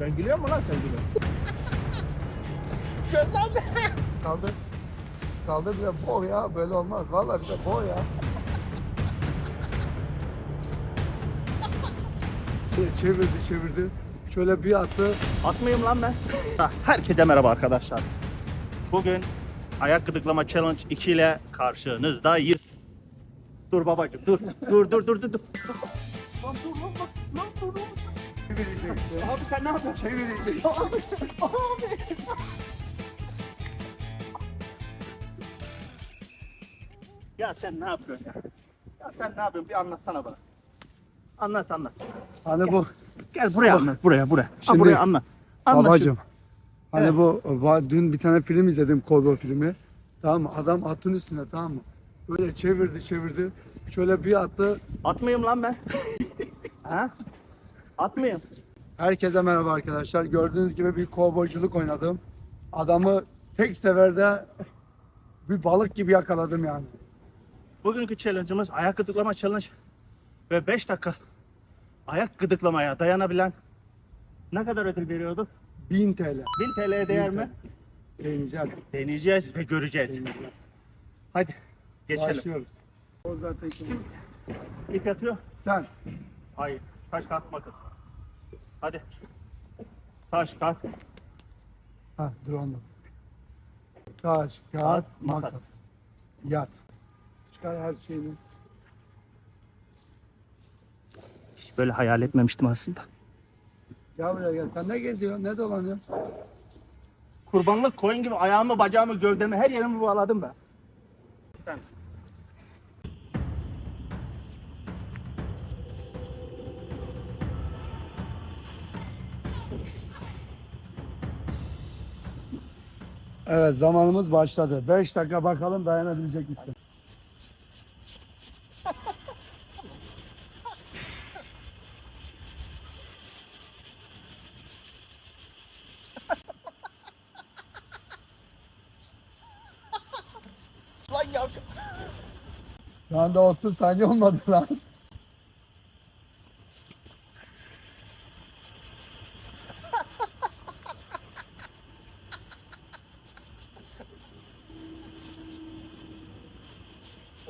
Ben gülüyor mu lan sen lan be. Kaldır. Kaldır bir de boğ ya. Böyle olmaz. Vallahi bir de boğ ya. çevirdi çevirdi. Şöyle bir attı. Atmayayım lan ben. Herkese merhaba arkadaşlar. Bugün ayak gıdıklama challenge 2 ile karşınızdayız. Dur babacığım dur. Dur dur dur dur. dur. Lan dur Çevirecekti. Abi sen ne yapıyorsun? Çevirecekti. Ya sen ne yapıyorsun ya? Ya sen ne yapıyorsun? Bir anlatsana bana. Anlat anlat. Hani bu Gel buraya anlat. Buraya buraya. Ha, Şimdi- buraya anlat. Anlat babacım. Hani Evet. bu dün bir tane film izledim kovboy filmi. Tamam mı? Adam atın üstüne tamam mı? Böyle çevirdi çevirdi. Şöyle bir attı. Atmayayım lan ben. ha? Atmayayım. Herkese merhaba arkadaşlar. Gördüğünüz gibi bir kovboyculuk oynadım. Adamı tek seferde bir balık gibi yakaladım yani. Bugünkü challenge'ımız ayak gıdıklama challenge ve 5 dakika ayak gıdıklamaya dayanabilen ne kadar ödül veriyorduk? 1000 TL. 1000 TL'ye değer mi? Deneyeceğiz. Deneyeceğiz ve göreceğiz. Deneyeceğiz. Hadi geçelim. Başlıyoruz. O zaten kim? İp yatıyor. Sen. Hayır. Taş kağıt makas. Hadi. Taş kağıt Ha dur onu. Taş, kağıt, makas. makas. Yat. Çıkar her şeyini. Hiç böyle hayal etmemiştim aslında. Gel buraya gel. Sen ne geziyorsun? Ne dolanıyorsun? Kurbanlık koyun gibi ayağımı, bacağımı, gövdemi her yerimi bağladım ben. Ben. Evet zamanımız başladı. 5 dakika bakalım dayanabilecek misin? Lan yavşak. Şu anda 30 saniye olmadı lan.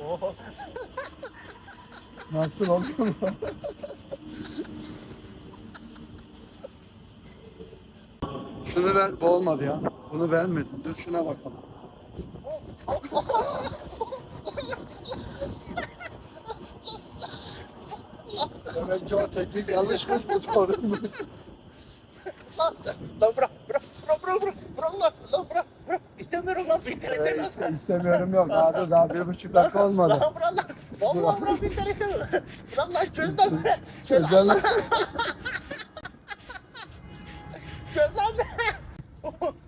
Oho. Nasıl mu? Şunu ver, bu olmadı ya. Bunu vermedin. Dur şuna bakalım. Demek ki o teknik yanlışmış, bu doğruymuş. Lan, lan bırak, bırak, bırak, bırak, bırak, bırak bırak, bırak. İstemiyorum lan, TL Ee, sen iste- istemiyorum yok. Daha, dur, daha bir buçuk dakika olmadı. Lan bırak lan. Vallahi bırak istemiyorum. Bırak lan, çöz lan be. Çöz lan, Çözelim. çöz lan be.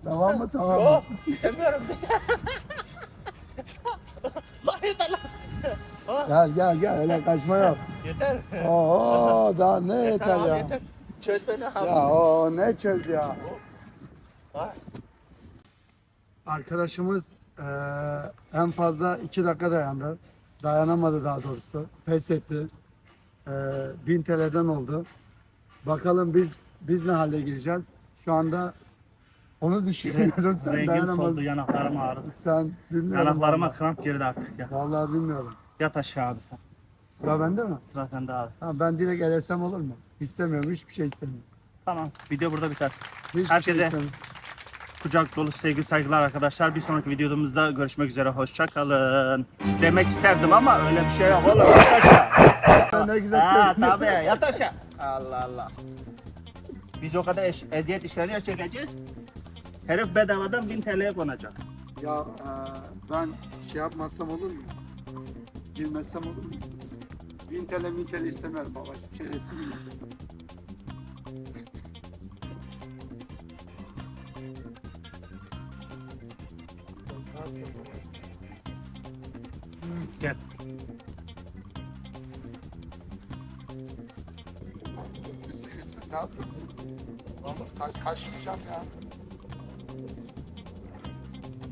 tamam mı? Tamam mı? Yok, istemiyorum. Lan yeter lan. Gel gel gel öyle kaçma yok. Yeter. Oo daha ne yeter abi, ya. Çöz beni abi. Ya o ne çöz ya. Ha, Arkadaşımız eee, en fazla iki dakika dayandı. Dayanamadı daha doğrusu. Pes etti. Eee 1000 TL'den oldu. Bakalım biz biz ne hale gireceğiz. Şu anda onu düşünüyorum. Sen Rengim soldu, dayanamadın. yanaklarım ağrıdı. Sen bilmiyorum. Yanaklarıma vallahi. kramp girdi artık ya. Vallahi bilmiyorum. Yat aşağı abi sen. Sıra bende mi? Sıra sende abi. Ha, ben direkt elesem olur mu? İstemiyorum. Hiçbir şey istemiyorum. Tamam, video burada biter. Hiçbir Herkese- şey istemiyorum. Kucak dolu sevgi saygılar arkadaşlar. Bir sonraki videomuzda görüşmek üzere. Hoşça kalın. Demek isterdim ama öyle bir şey yok oğlum. Yat aşağı. Ne güzel Ha söyledin. tabii yat aşağı. Allah Allah. Biz o kadar eş, eziyet işleri çekeceğiz. Herif bedavadan 1000 TL'ye konacak. Ya e, ben şey yapmazsam olur mu? Girmezsem olur mu? 1000 TL 1000 TL istemiyorum babacığım. Şerefsiz Yapıyorsun? Vallahi kaç, kaçmayacağım ya.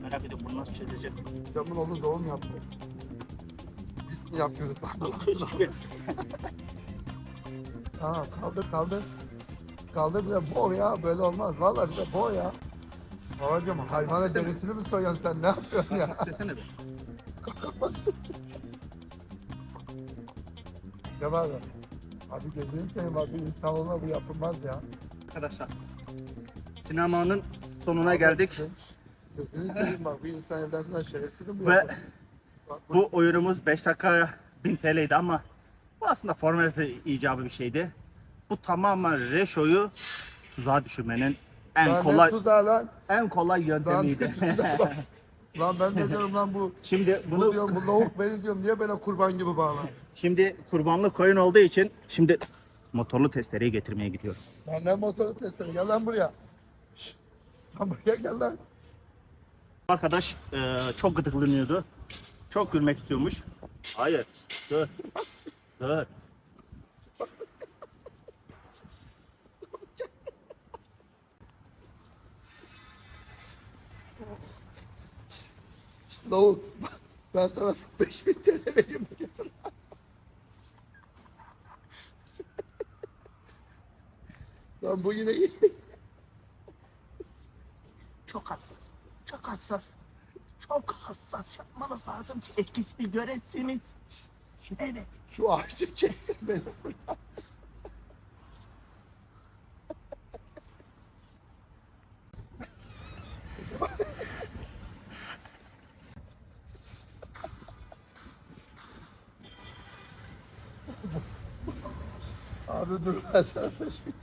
Merak ediyorum bunu nasıl çözecek. Camın oğlu doğum yaptı. Biz mi yapıyoruz? Tamam kaldır kaldır. Kaldır bir de boğ ya böyle olmaz. Vallahi bir de boğ ya. Babacım hayvanın derisini mi soyuyorsun sen ne yapıyorsun ya? Sesene be. Cem abi. Abi gözünü seveyim abi insan olma bu yapılmaz ya. Arkadaşlar sinemanın sonuna geldik. Gözünü seveyim bak bir insan evlerinden şerefsizim mi Ve yapar? Bak, bu bu oyunumuz 5 dakika 1000 TL'ydi ama bu aslında formalite icabı bir şeydi. Bu tamamen Reşo'yu tuzağa düşürmenin en lan ne kolay tuzağı lan. en kolay yöntemiydi. ne tuzağı bak. Lan ben de diyorum lan bu. şimdi Bu bunu diyorum bu lavuk beni diyorum niye böyle kurban gibi bağlan? şimdi kurbanlık koyun olduğu için şimdi motorlu testereyi getirmeye gidiyorum. Lan ne motoru testere gel lan buraya. Şşş. Lan buraya gel lan. Arkadaş e, çok gıdıklanıyordu. Çok gülmek istiyormuş. Hayır. Dur. Dur. Lavuk ben sana 5000 TL vereyim. Lan bu yine Çok hassas. Çok hassas. Çok hassas yapmanız lazım ki etkisini göresiniz. Evet. şu ağacı kessin beni buradan. Abi dur ben sana 5000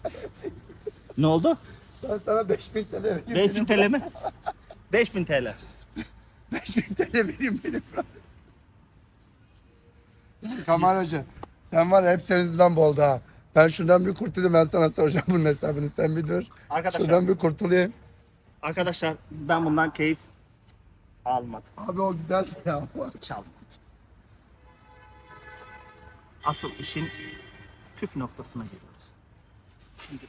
Ne oldu? ben sana 5000 TL vereyim. 5000 TL mi? 5000 TL. 5000 TL vereyim benim. Kamal Hoca sen var ya hep senin yüzünden bu oldu ha. Ben şuradan bir kurtulayım ben sana soracağım bunun hesabını sen bir dur. Arkadaşlar. Şuradan bir kurtulayım. Arkadaşlar ben bundan keyif almadım. Abi o güzel ya. Hiç almadım. Asıl işin püf noktasına geliyoruz. Şimdi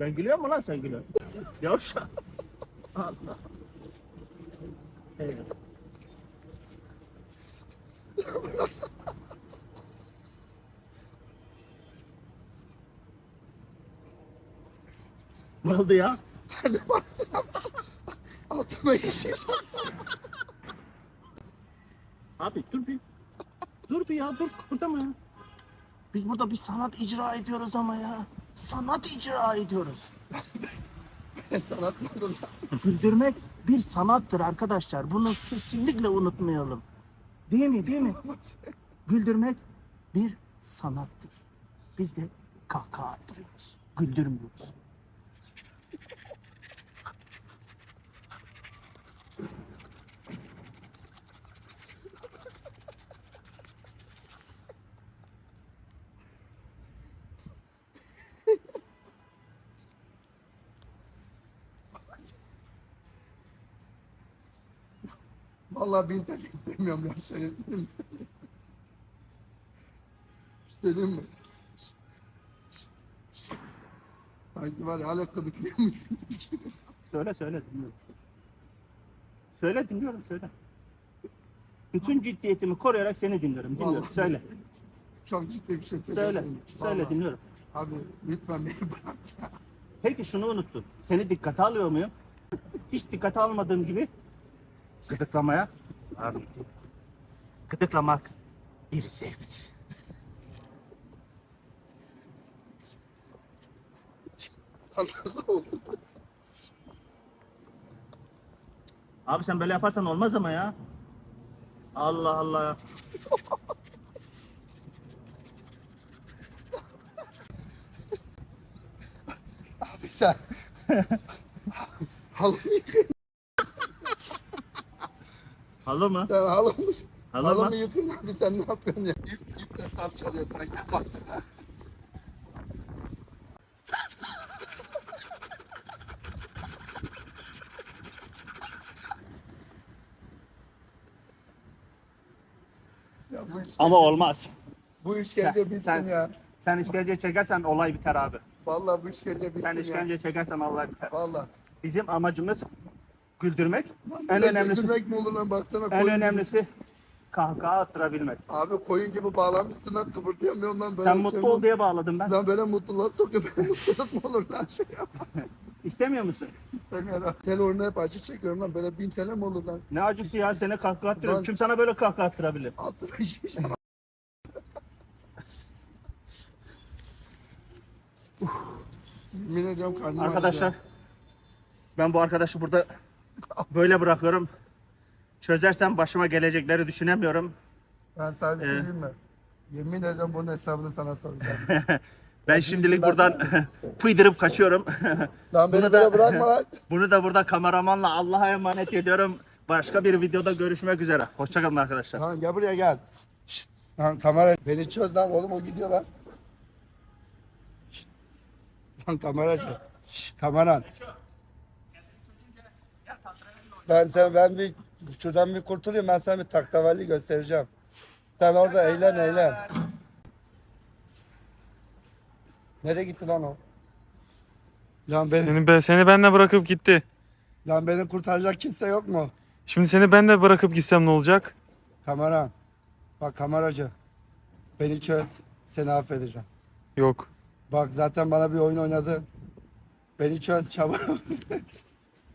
Ben gülüyor mu lan sen gülüyorsun? Yavşa. Allah. Evet. Ne oldu ya? Altıma işeceğim. Abi dur bir. Dur bir ya dur kıpırdama ya. Biz burada bir sanat icra ediyoruz ama ya. Sanat icra ediyoruz. Sanat buldum. Güldürmek bir sanattır arkadaşlar. Bunu kesinlikle unutmayalım. Değil mi? Değil mi? Güldürmek bir sanattır. Biz de kahkaha attırıyoruz. Güldürmüyoruz. Vallahi bin TL istemiyorum ya şerefsizim istemiyorum. İstediğim mi? Sanki var ya hala gıdıklıyor musun? Söyle söyle dinliyorum. Söyle dinliyorum söyle. Bütün ciddiyetimi koruyarak seni dinliyorum. Dinliyorum. Vallahi. Söyle. Çok ciddi bir şey Söyle. söylüyorum. Söyle Vallahi. dinliyorum. Abi lütfen beni bırak ya. Peki şunu unuttun. Seni dikkate alıyor muyum? Hiç dikkate almadığım gibi gıdıklamaya abi gıdıklamak bir zevktir. Abi sen böyle yaparsan olmaz ama ya. Allah Allah. Abi sen. Yıkayın. Halı mı? Sen halımı, Halı halımı mı? yıkayın abi sen ne yapıyorsun ya? İp, ip de saz çalıyor sanki baksana. Ya bu iş- Ama olmaz. Bu işkence Sen- bitsin sen- ya. Sen işkence çekersen olay biter abi. Vallahi bu işkence bitsin Sen ya. işkence çekersen olay biter. Vallahi. Bizim amacımız güldürmek. En Böyle önemlisi güldürmek mi olur lan baksana en koyun gibi. önemlisi kahkaha attırabilmek. Abi koyun gibi bağlanmışsın lan kıpırdayamıyorum lan. Böyle Sen şey mutlu mi ol diye bağladım ben. Lan böyle mutluluğa sokuyor. Böyle mutluluk mu olur lan şey? İstemiyor musun? İstemiyorum. Tel oyunu hep acı çekiyorum lan. Böyle bin TL mi olur lan? Ne acısı ya seni kahkaha attırıyorum. Lan- Kim sana böyle kahkaha attırabilir? Şey işte. Yemin ediyorum karnım Arkadaşlar ben bu arkadaşı burada böyle bırakıyorum. Çözersem başıma gelecekleri düşünemiyorum. Ben sana bir şey Ee, diyeyim mi? Yemin ediyorum bunun hesabını sana soracağım. Ben şimdilik ben- buradan fıydırıp kaçıyorum. lan beni Bunu da- böyle bırakma lan. Bunu da burada kameramanla Allah'a emanet ediyorum. Başka bir videoda görüşmek üzere. Hoşçakalın arkadaşlar. Lan gel buraya gel. Şşt, Lan kamera beni çöz lan oğlum o gidiyor lan. Şşt. Lan kameracı. Şşt, Kameran. Ben sen ben bir şuradan bir kurtulayım ben sana bir taktavalli göstereceğim. Sen orada eğlen eğlen. Nereye gitti lan o? Lan beni, Seni, be, seni benle bırakıp gitti. lan beni kurtaracak kimse yok mu? Şimdi seni ben de bırakıp gitsem ne olacak? Kameran. Bak kameracı. Beni çöz. Seni affedeceğim. Yok. Bak zaten bana bir oyun oynadı. Beni çöz çabuk.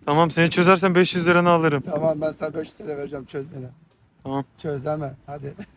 Tamam seni çözersen 500 liranı alırım. tamam ben sana 500 TL vereceğim çöz beni. Tamam. Çöz deme hadi.